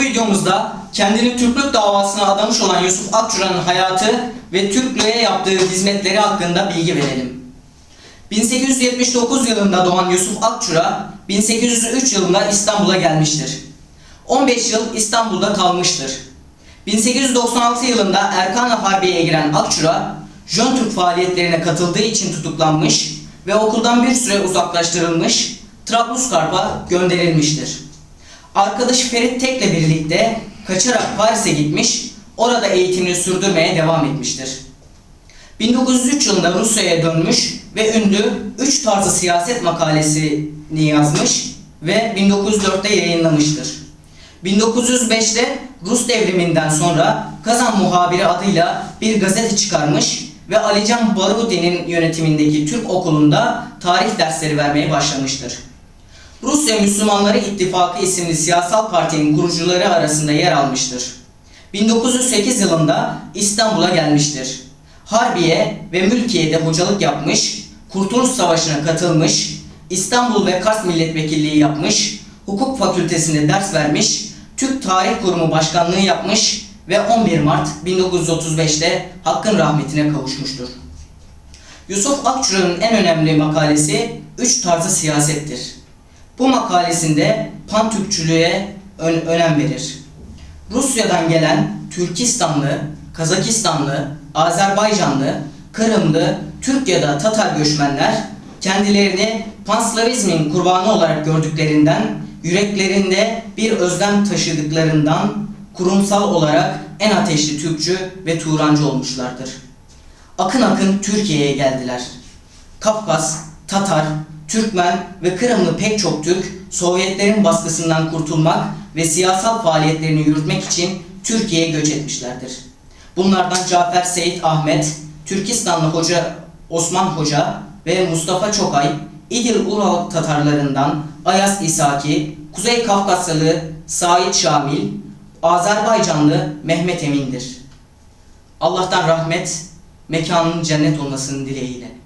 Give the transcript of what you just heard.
videomuzda kendini Türklük davasına adamış olan Yusuf Akçura'nın hayatı ve Türklüğe yaptığı hizmetleri hakkında bilgi verelim. 1879 yılında doğan Yusuf Akçura, 1803 yılında İstanbul'a gelmiştir. 15 yıl İstanbul'da kalmıştır. 1896 yılında Erkan Harbiye'ye giren Akçura, Jön Türk faaliyetlerine katıldığı için tutuklanmış ve okuldan bir süre uzaklaştırılmış, Trablusgarp'a gönderilmiştir. Arkadaşı Ferit Tek'le birlikte kaçarak Paris'e gitmiş, orada eğitimini sürdürmeye devam etmiştir. 1903 yılında Rusya'ya dönmüş ve ünlü 3 tarzı siyaset makalesini yazmış ve 1904'te yayınlamıştır. 1905'te Rus devriminden sonra Kazan Muhabiri adıyla bir gazete çıkarmış ve Alican Barudi'nin yönetimindeki Türk okulunda tarih dersleri vermeye başlamıştır. Rusya Müslümanları İttifakı isimli siyasal partinin kurucuları arasında yer almıştır. 1908 yılında İstanbul'a gelmiştir. Harbiye ve Mülkiye'de hocalık yapmış, Kurtuluş Savaşı'na katılmış, İstanbul ve Kars milletvekilliği yapmış, hukuk fakültesinde ders vermiş, Türk Tarih Kurumu başkanlığı yapmış ve 11 Mart 1935'te Hakk'ın rahmetine kavuşmuştur. Yusuf Akçura'nın en önemli makalesi Üç Tarzı Siyasettir. Bu makalesinde Pan-Türkçülüğe ön- önem verir. Rusya'dan gelen Türkistanlı, Kazakistanlı, Azerbaycanlı, Kırımlı, Türk ya da Tatar göçmenler kendilerini Panslavizmin kurbanı olarak gördüklerinden, yüreklerinde bir özlem taşıdıklarından kurumsal olarak en ateşli Türkçü ve Turancı olmuşlardır. Akın akın Türkiye'ye geldiler. Kafkas, Tatar, Türkmen ve Kırımlı pek çok Türk Sovyetlerin baskısından kurtulmak ve siyasal faaliyetlerini yürütmek için Türkiye'ye göç etmişlerdir. Bunlardan Cafer Seyit Ahmet, Türkistanlı Hoca Osman Hoca ve Mustafa Çokay, İdil Ural Tatarlarından Ayas İsaki, Kuzey Kafkasyalı Said Şamil, Azerbaycanlı Mehmet Emin'dir. Allah'tan rahmet, mekanının cennet olmasının dileğiyle.